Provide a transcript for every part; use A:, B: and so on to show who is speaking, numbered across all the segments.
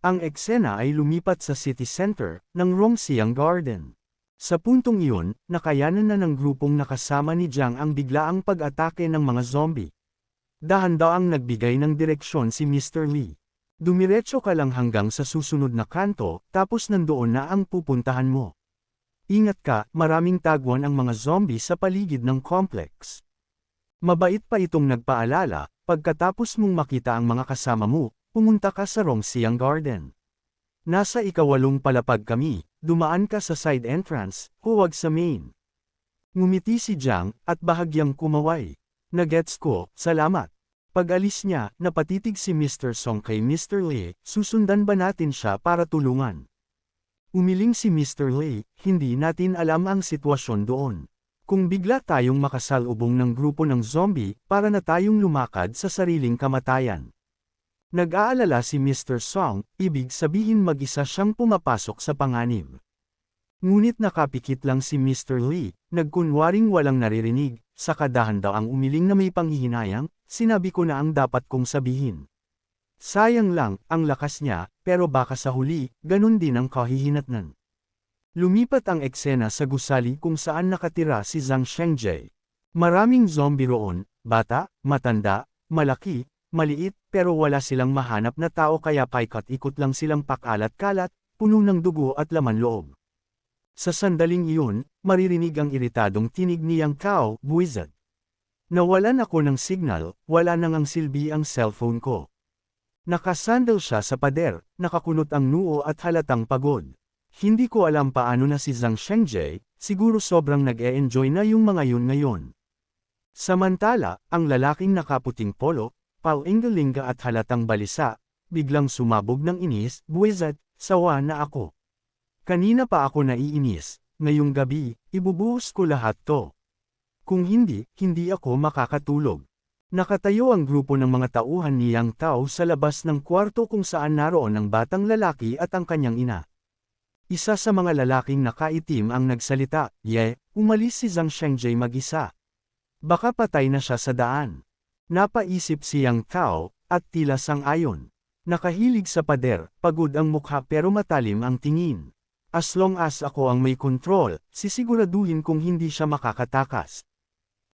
A: Ang eksena ay lumipat sa city center ng Rongxiang Garden. Sa puntong iyon, nakayanan na ng grupong nakasama ni Jiang ang biglaang pag-atake ng mga zombie. Dahan-daang nagbigay ng direksyon si Mr. Lee. Dumiretso ka lang hanggang sa susunod na kanto, tapos nandoon na ang pupuntahan mo. Ingat ka, maraming tagwan ang mga zombie sa paligid ng complex. Mabait pa itong nagpaalala, pagkatapos mong makita ang mga kasama mo, pumunta ka sa Rongxiang Garden. Nasa ikawalong palapag kami, dumaan ka sa side entrance, huwag sa main. Ngumiti si Jiang, at bahagyang kumaway. Nagets ko, salamat. Pag-alis niya, napatitig si Mr. Song kay Mr. Lee, susundan ba natin siya para tulungan? Umiling si Mr. Lee, hindi natin alam ang sitwasyon doon. Kung bigla tayong makasalubong ng grupo ng zombie, para na tayong lumakad sa sariling kamatayan. Nag-aalala si Mr. Song, ibig sabihin mag-isa siyang pumapasok sa panganib. Ngunit nakapikit lang si Mr. Lee, nagkunwaring walang naririnig, sa kadahan daw ang umiling na may panghihinayang, sinabi ko na ang dapat kong sabihin. Sayang lang, ang lakas niya, pero baka sa huli, ganun din ang kahihinatnan. Lumipat ang eksena sa gusali kung saan nakatira si Zhang Shengjie. Maraming zombie roon, bata, matanda, malaki, maliit, pero wala silang mahanap na tao kaya paikat-ikot lang silang pakalat-kalat, puno ng dugo at laman loob. Sa sandaling iyon, maririnig ang iritadong tinig niyang Kao, Buizad. Nawalan ako ng signal, wala nang ang silbi ang cellphone ko. Nakasandal siya sa pader, nakakunot ang noo at halatang pagod. Hindi ko alam paano na si Zhang Shengjie, siguro sobrang nag-e-enjoy na yung mga yun ngayon. Samantala, ang lalaking nakaputing polo, Pauingalinga at halatang balisa, biglang sumabog ng inis, buwizat, sawa na ako. Kanina pa ako naiinis, ngayong gabi, ibubuhos ko lahat to. Kung hindi, hindi ako makakatulog. Nakatayo ang grupo ng mga tauhan ni Yang Tao sa labas ng kwarto kung saan naroon ang batang lalaki at ang kanyang ina. Isa sa mga lalaking nakaitim ang nagsalita, Ye, umalis si Zhang Shengjie mag-isa. Baka patay na siya sa daan. Napaisip siyang Kao, at tila sang-ayon. Nakahilig sa pader, pagod ang mukha pero matalim ang tingin. As long as ako ang may control, sisiguraduhin kong hindi siya makakatakas.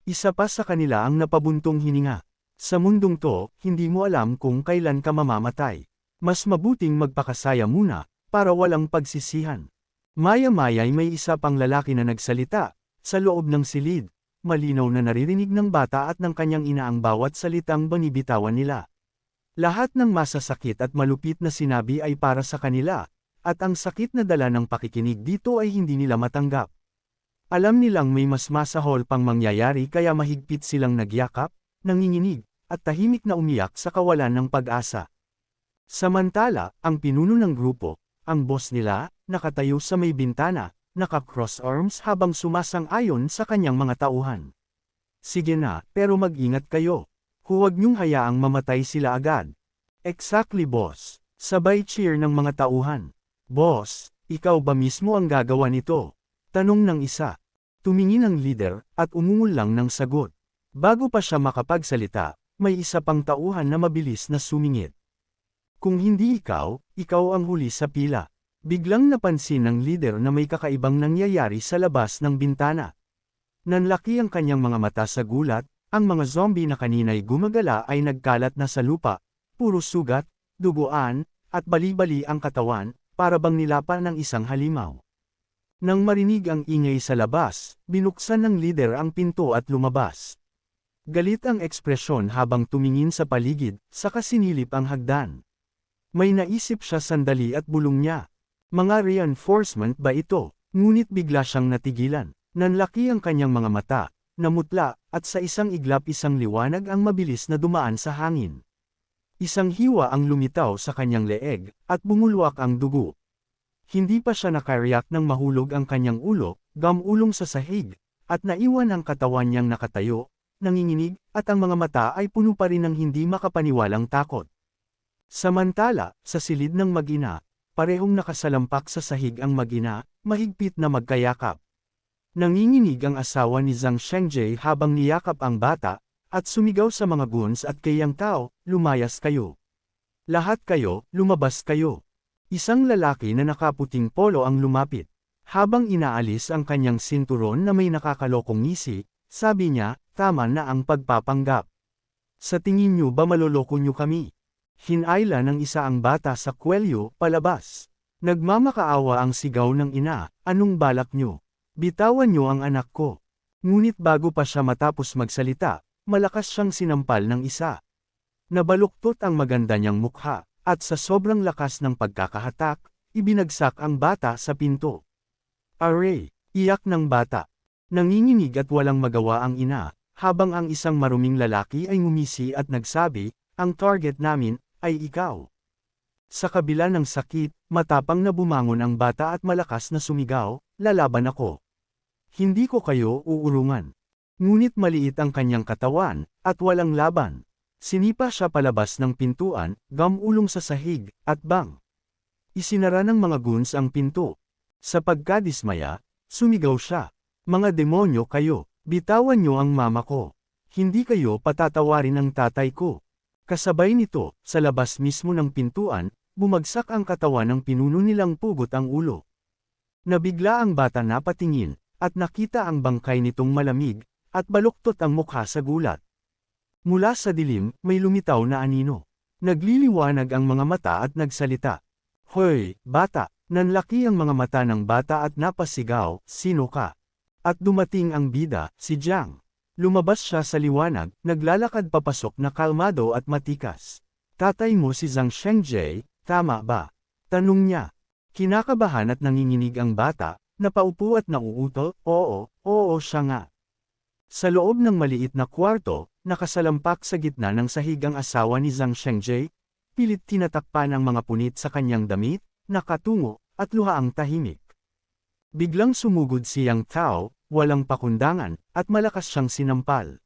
A: Isa pa sa kanila ang napabuntong hininga. Sa mundong to, hindi mo alam kung kailan ka mamamatay. Mas mabuting magpakasaya muna, para walang pagsisihan. Maya-maya'y may isa pang lalaki na nagsalita, sa loob ng silid, malinaw na naririnig ng bata at ng kanyang ina ang bawat salitang banibitawan nila. Lahat ng masasakit at malupit na sinabi ay para sa kanila, at ang sakit na dala ng pakikinig dito ay hindi nila matanggap. Alam nilang may mas masahol pang mangyayari kaya mahigpit silang nagyakap, nanginginig, at tahimik na umiyak sa kawalan ng pag-asa. Samantala, ang pinuno ng grupo, ang boss nila, nakatayo sa may bintana, naka-cross arms habang sumasang-ayon sa kanyang mga tauhan. Sige na, pero mag-ingat kayo. Huwag niyong hayaang mamatay sila agad. Exactly boss. Sabay cheer ng mga tauhan. Boss, ikaw ba mismo ang gagawa nito? Tanong ng isa. Tumingin ang leader, at umungol lang ng sagot. Bago pa siya makapagsalita, may isa pang tauhan na mabilis na sumingit. Kung hindi ikaw, ikaw ang huli sa pila. Biglang napansin ng leader na may kakaibang nangyayari sa labas ng bintana. Nanlaki ang kanyang mga mata sa gulat, ang mga zombie na kanina'y gumagala ay nagkalat na sa lupa, puro sugat, duguan, at bali-bali ang katawan, para bang nilapan ng isang halimaw. Nang marinig ang ingay sa labas, binuksan ng leader ang pinto at lumabas. Galit ang ekspresyon habang tumingin sa paligid, saka sinilip ang hagdan. May naisip siya sandali at bulong niya. Mga reinforcement ba ito? Ngunit bigla siyang natigilan. Nanlaki ang kanyang mga mata, namutla, at sa isang iglap isang liwanag ang mabilis na dumaan sa hangin. Isang hiwa ang lumitaw sa kanyang leeg, at bumulwak ang dugo. Hindi pa siya nakareact nang mahulog ang kanyang ulo, gamulong sa sahig, at naiwan ang katawan niyang nakatayo, nanginginig, at ang mga mata ay puno pa rin ng hindi makapaniwalang takot. Samantala, sa silid ng magina, parehong nakasalampak sa sahig ang magina, mahigpit na magkayakap. Nanginginig ang asawa ni Zhang Shengjie habang niyakap ang bata, at sumigaw sa mga guns at kayang tao, lumayas kayo. Lahat kayo, lumabas kayo. Isang lalaki na nakaputing polo ang lumapit. Habang inaalis ang kanyang sinturon na may nakakalokong ngisi, sabi niya, tama na ang pagpapanggap. Sa tingin niyo ba maloloko niyo kami? Hinayla ng isa ang bata sa kwelyo, palabas. Nagmamakaawa ang sigaw ng ina, anong balak niyo? Bitawan niyo ang anak ko. Ngunit bago pa siya matapos magsalita, malakas siyang sinampal ng isa. Nabaluktot ang maganda niyang mukha, at sa sobrang lakas ng pagkakahatak, ibinagsak ang bata sa pinto. Aray! Iyak ng bata. Nanginginig at walang magawa ang ina, habang ang isang maruming lalaki ay ngumisi at nagsabi, ang target namin, ay ikaw. Sa kabila ng sakit, matapang na bumangon ang bata at malakas na sumigaw, lalaban ako. Hindi ko kayo uurungan. Ngunit maliit ang kanyang katawan, at walang laban. Sinipa siya palabas ng pintuan, gamulong sa sahig, at bang. Isinara ng mga goons ang pinto. Sa pagkadismaya, sumigaw siya. Mga demonyo kayo, bitawan niyo ang mama ko. Hindi kayo patatawarin ng tatay ko. Kasabay nito, sa labas mismo ng pintuan, bumagsak ang katawan ng pinuno nilang pugot ang ulo. Nabigla ang bata na patingin, at nakita ang bangkay nitong malamig, at baluktot ang mukha sa gulat. Mula sa dilim, may lumitaw na anino. Nagliliwanag ang mga mata at nagsalita. Hoy, bata! Nanlaki ang mga mata ng bata at napasigaw, sino ka? At dumating ang bida, si Jiang. Lumabas siya sa liwanag, naglalakad papasok na kalmado at matikas. Tatay mo si Zhang Shengjie, tama ba? Tanong niya. Kinakabahan at nanginginig ang bata, napaupo at nauutol, oo, oo siya nga. Sa loob ng maliit na kwarto, nakasalampak sa gitna ng sahig ang asawa ni Zhang Shengjie, pilit tinatakpan ang mga punit sa kanyang damit, nakatungo, at luha ang tahimik. Biglang sumugod siyang tao, walang pakundangan, at malakas siyang sinampal.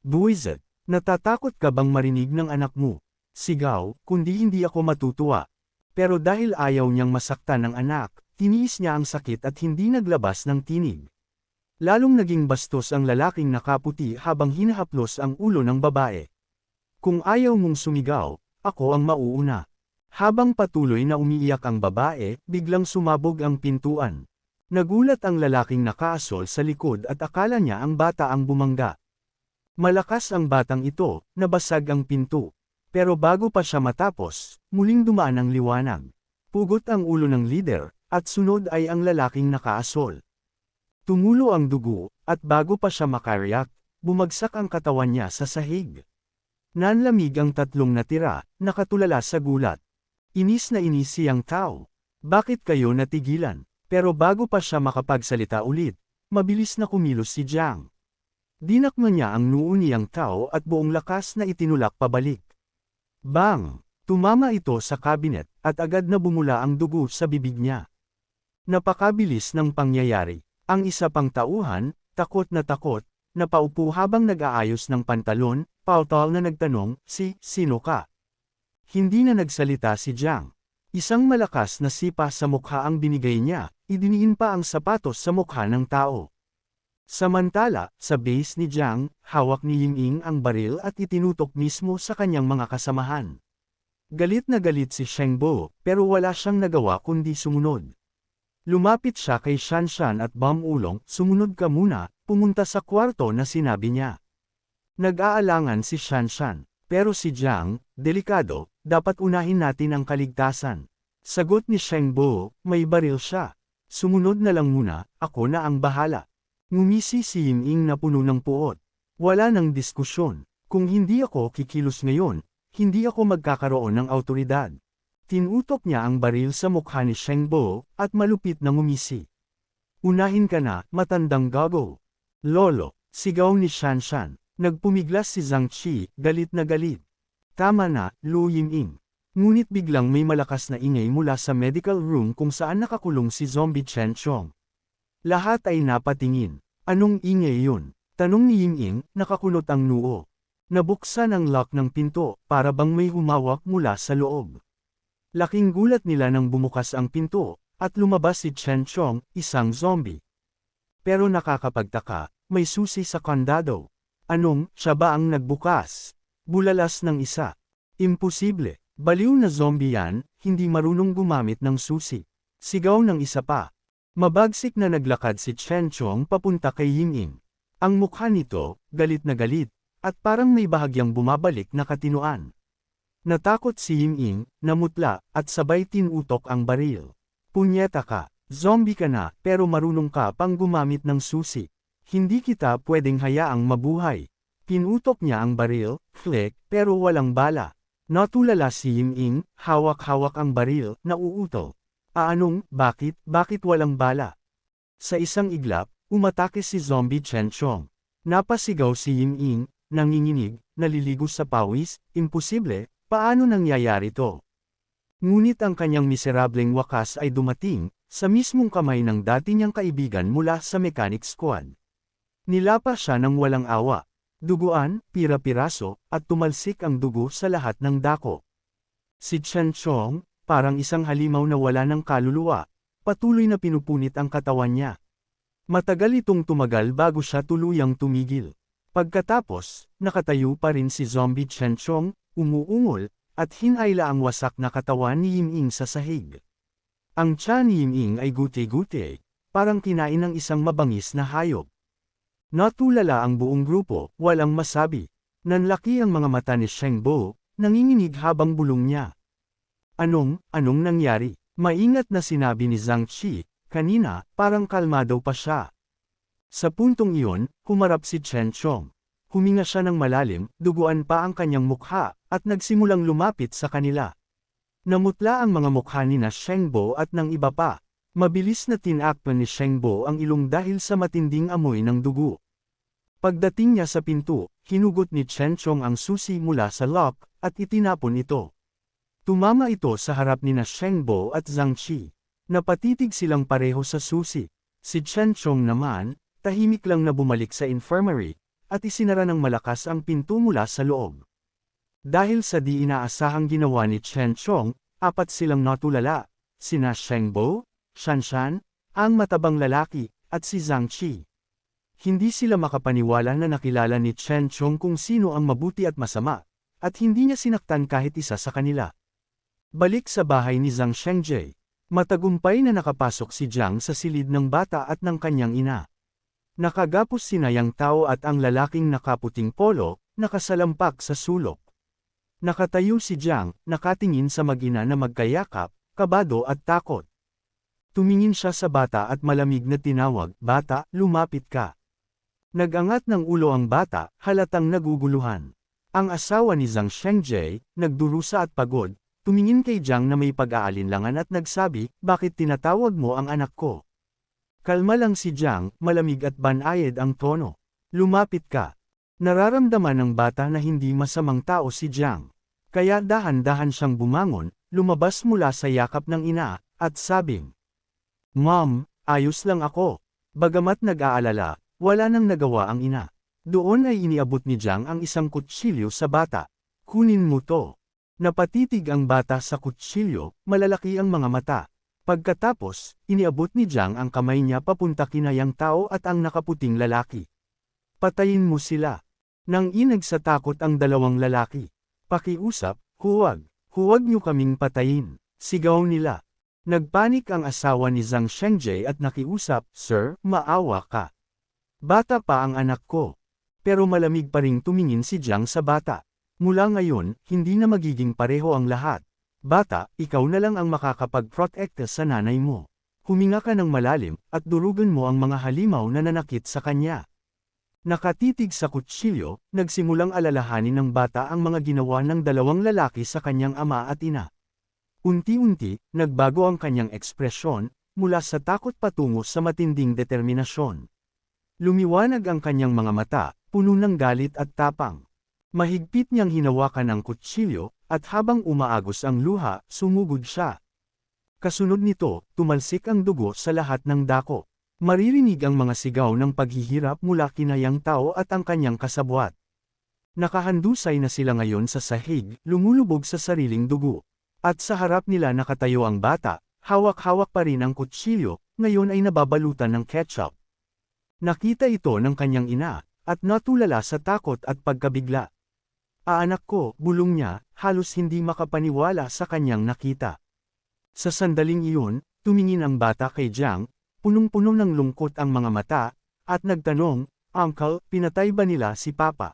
A: Buwizet, natatakot ka bang marinig ng anak mo? Sigaw, kundi hindi ako matutuwa. Pero dahil ayaw niyang masaktan ng anak, tiniis niya ang sakit at hindi naglabas ng tinig. Lalong naging bastos ang lalaking nakaputi habang hinahaplos ang ulo ng babae. Kung ayaw mong sumigaw, ako ang mauuna. Habang patuloy na umiiyak ang babae, biglang sumabog ang pintuan. Nagulat ang lalaking nakaasol sa likod at akala niya ang bata ang bumangga. Malakas ang batang ito, nabasag ang pinto. Pero bago pa siya matapos, muling dumaan ang liwanag. Pugot ang ulo ng lider, at sunod ay ang lalaking nakaasol. Tumulo ang dugo, at bago pa siya makariyak, bumagsak ang katawan niya sa sahig. Nanlamig ang tatlong natira, nakatulala sa gulat. Inis na inis siyang tao. Bakit kayo natigilan? Pero bago pa siya makapagsalita ulit, mabilis na kumilos si Jiang. Dinakma niya ang noo niyang tao at buong lakas na itinulak pabalik. Bang! Tumama ito sa kabinet, at agad na bumula ang dugo sa bibig niya. Napakabilis ng pangyayari. Ang isa pang tauhan, takot na takot, napaupo habang nag-aayos ng pantalon, pautal na nagtanong, si, sino ka? Hindi na nagsalita si Jiang. Isang malakas na sipa sa mukha ang binigay niya, idiniin pa ang sapatos sa mukha ng tao. Samantala, sa base ni Jiang, hawak ni Ying ang baril at itinutok mismo sa kanyang mga kasamahan. Galit na galit si Sheng Bo, pero wala siyang nagawa kundi sumunod. Lumapit siya kay Shanshan at Bam Ulong, sumunod ka muna, pumunta sa kwarto na sinabi niya. Nag-aalangan si Shanshan, pero si Jiang, delikado, dapat unahin natin ang kaligtasan. Sagot ni Sheng Bo, may baril siya. Sumunod na lang muna, ako na ang bahala. Ngumisi si Ying na puno ng puot. Wala nang diskusyon. Kung hindi ako kikilos ngayon, hindi ako magkakaroon ng autoridad. Tinutok niya ang baril sa mukha ni Sheng Bo, at malupit na ngumisi. Unahin ka na, matandang gago. Lolo, sigaw ni Shanshan. Nagpumiglas si Zhang Qi, galit na galit. Tama na, Lu Yiming. Ngunit biglang may malakas na ingay mula sa medical room kung saan nakakulong si Zombie Chen Chong. Lahat ay napatingin. Anong ingay yun? Tanong ni Yiming, nakakulot ang noo. Nabuksan ang lock ng pinto, para bang may humawak mula sa loob. Laking gulat nila nang bumukas ang pinto, at lumabas si Chen Chong, isang zombie. Pero nakakapagtaka, may susi sa kandado. Anong, siya ba ang nagbukas? Bulalas ng isa. Imposible. Baliw na zombie yan, hindi marunong gumamit ng susi. Sigaw ng isa pa. Mabagsik na naglakad si Chen Chong papunta kay Ying-Ying. Ang mukha nito, galit na galit, at parang may bahagyang bumabalik na katinuan. Natakot si Ying-Ying, namutla, at sabay tinutok ang baril. Punyeta ka, zombie ka na, pero marunong ka pang gumamit ng susi. Hindi kita pwedeng hayaang mabuhay. Pinutok niya ang baril, flick, pero walang bala. Natulala si Ying-Ying, hawak-hawak ang baril, nauuto. Aanong, bakit, bakit walang bala? Sa isang iglap, umatake si zombie Chen Chong. Napasigaw si Ying-Ying, nanginginig, naliligo sa pawis, imposible, paano nangyayari to? Ngunit ang kanyang miserableng wakas ay dumating, sa mismong kamay ng dati niyang kaibigan mula sa mechanic squad. Nilapa siya ng walang awa. Duguan, pira-piraso, at tumalsik ang dugo sa lahat ng dako. Si Chen Chong, parang isang halimaw na wala ng kaluluwa, patuloy na pinupunit ang katawan niya. Matagal itong tumagal bago siya tuluyang tumigil. Pagkatapos, nakatayo pa rin si Zombie Chen Chong, umuungol, at hinayla ang wasak na katawan ni Yiming sa sahig. Ang tiyan ni Yiming ay guti-guti, parang kinain ng isang mabangis na hayop. Natulala ang buong grupo, walang masabi. Nanlaki ang mga mata ni Sheng Bo, nanginginig habang bulong niya. Anong, anong nangyari? Maingat na sinabi ni Zhang Qi, kanina, parang kalmado pa siya. Sa puntong iyon, humarap si Chen Chong. Huminga siya ng malalim, duguan pa ang kanyang mukha, at nagsimulang lumapit sa kanila. Namutla ang mga mukha ni na Shengbo at ng iba pa. Mabilis na tinakpan ni Shengbo ang ilong dahil sa matinding amoy ng dugo. Pagdating niya sa pinto, hinugot ni Chen Chong ang susi mula sa lock, at itinapon ito. Tumama ito sa harap ni na Shengbo at Zhang Qi. Napatitig silang pareho sa susi. Si Chen Chong naman, tahimik lang na bumalik sa infirmary, at isinara ng malakas ang pinto mula sa loob. Dahil sa di inaasahang ginawa ni Chen Chong, apat silang natulala, sina Shengbo, Shanshan, ang matabang lalaki, at si Zhang Qi. Hindi sila makapaniwala na nakilala ni Chen Chong kung sino ang mabuti at masama, at hindi niya sinaktan kahit isa sa kanila. Balik sa bahay ni Zhang Shengjie. Matagumpay na nakapasok si Jiang sa silid ng bata at ng kanyang ina. Nakagapos si Nayang Tao at ang lalaking nakaputing polo, nakasalampak sa sulok. Nakatayo si Jiang, nakatingin sa mag-ina na magkayakap, kabado at takot. Tumingin siya sa bata at malamig na tinawag, Bata, lumapit ka. Nagangat ng ulo ang bata, halatang naguguluhan. Ang asawa ni Zhang Shengjie, nagdurusa at pagod, tumingin kay Jiang na may pag-aalinlangan at nagsabi, bakit tinatawag mo ang anak ko? Kalma lang si Jiang, malamig at banayad ang tono. Lumapit ka. Nararamdaman ng bata na hindi masamang tao si Jiang. Kaya dahan-dahan siyang bumangon, lumabas mula sa yakap ng ina, at sabing, Mom, ayos lang ako. Bagamat nag-aalala, wala nang nagawa ang ina. Doon ay iniabot ni Jiang ang isang kutsilyo sa bata. Kunin mo to. Napatitig ang bata sa kutsilyo, malalaki ang mga mata. Pagkatapos, iniabot ni Jiang ang kamay niya papunta kinayang tao at ang nakaputing lalaki. Patayin mo sila. Nang inag sa takot ang dalawang lalaki. Pakiusap, huwag, huwag niyo kaming patayin. Sigaw nila. Nagpanik ang asawa ni Zhang Shengjie at nakiusap, Sir, maawa ka. Bata pa ang anak ko. Pero malamig pa ring tumingin si Jiang sa bata. Mula ngayon, hindi na magiging pareho ang lahat. Bata, ikaw na lang ang makakapag-protect sa nanay mo. Huminga ka ng malalim, at durugan mo ang mga halimaw na nanakit sa kanya. Nakatitig sa kutsilyo, nagsimulang alalahanin ng bata ang mga ginawa ng dalawang lalaki sa kanyang ama at ina. Unti-unti, nagbago ang kanyang ekspresyon, mula sa takot patungo sa matinding determinasyon. Lumiwanag ang kanyang mga mata, puno ng galit at tapang. Mahigpit niyang hinawakan ang kutsilyo, at habang umaagos ang luha, sumugod siya. Kasunod nito, tumalsik ang dugo sa lahat ng dako. Maririnig ang mga sigaw ng paghihirap mula kinayang tao at ang kanyang kasabwat. Nakahandusay na sila ngayon sa sahig, lumulubog sa sariling dugo. At sa harap nila nakatayo ang bata, hawak-hawak pa rin ang kutsilyo, ngayon ay nababalutan ng ketchup. Nakita ito ng kanyang ina, at natulala sa takot at pagkabigla. Ah anak ko, bulong niya, halos hindi makapaniwala sa kanyang nakita. Sa sandaling iyon, tumingin ang bata kay Jiang, punong-puno ng lungkot ang mga mata, at nagtanong, Uncle, pinatay ba nila si Papa?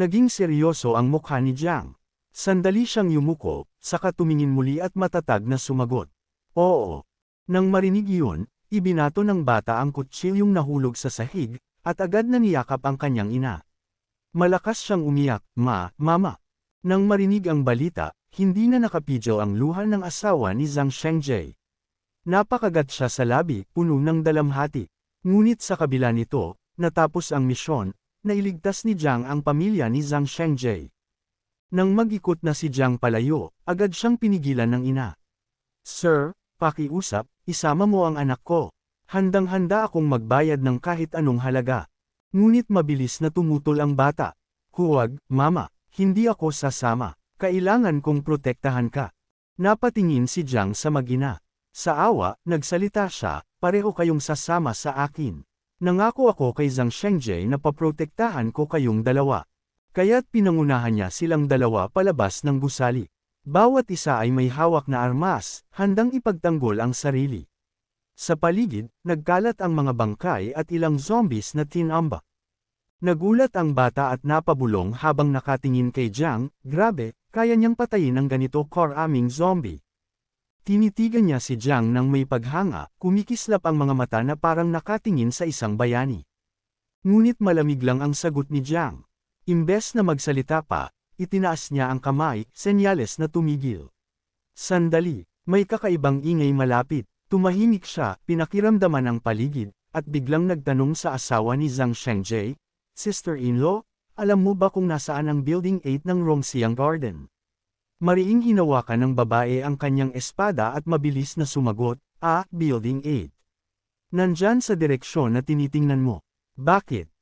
A: Naging seryoso ang mukha ni Jiang. Sandali siyang yumuko, saka tumingin muli at matatag na sumagot. Oo. Nang marinig iyon, ibinato ng bata ang kutsilyong nahulog sa sahig, at agad na niyakap ang kanyang ina. Malakas siyang umiyak, ma, mama. Nang marinig ang balita, hindi na nakapidyo ang luha ng asawa ni Zhang Shengjie. Napakagat siya sa labi, puno ng dalamhati. Ngunit sa kabila nito, natapos ang misyon, nailigtas ni Jiang ang pamilya ni Zhang Shengjie. Nang mag-ikot na si Jiang palayo, agad siyang pinigilan ng ina. Sir, pakiusap, isama mo ang anak ko. Handang-handa akong magbayad ng kahit anong halaga. Ngunit mabilis na tumutol ang bata. Huwag, mama, hindi ako sasama. Kailangan kong protektahan ka. Napatingin si Jiang sa magina. Sa awa, nagsalita siya, pareho kayong sasama sa akin. Nangako ako kay Zhang Shengjie na paprotektahan ko kayong dalawa. Kaya't pinangunahan niya silang dalawa palabas ng gusali. Bawat isa ay may hawak na armas, handang ipagtanggol ang sarili. Sa paligid, nagkalat ang mga bangkay at ilang zombies na tinambak. Nagulat ang bata at napabulong habang nakatingin kay Jiang, grabe, kaya niyang patayin ang ganito karaming zombie. Tinitigan niya si Jiang nang may paghanga, kumikislap ang mga mata na parang nakatingin sa isang bayani. Ngunit malamig lang ang sagot ni Jiang. Imbes na magsalita pa, itinaas niya ang kamay, senyales na tumigil. Sandali, may kakaibang ingay malapit. Tumahimik siya, pinakiramdaman ang paligid, at biglang nagtanong sa asawa ni Zhang Shengjie, Sister-in-law, alam mo ba kung nasaan ang Building 8 ng Rongxiang Garden? Mariing hinawakan ng babae ang kanyang espada at mabilis na sumagot, Ah, Building 8. Nandyan sa direksyon na tinitingnan mo. Bakit?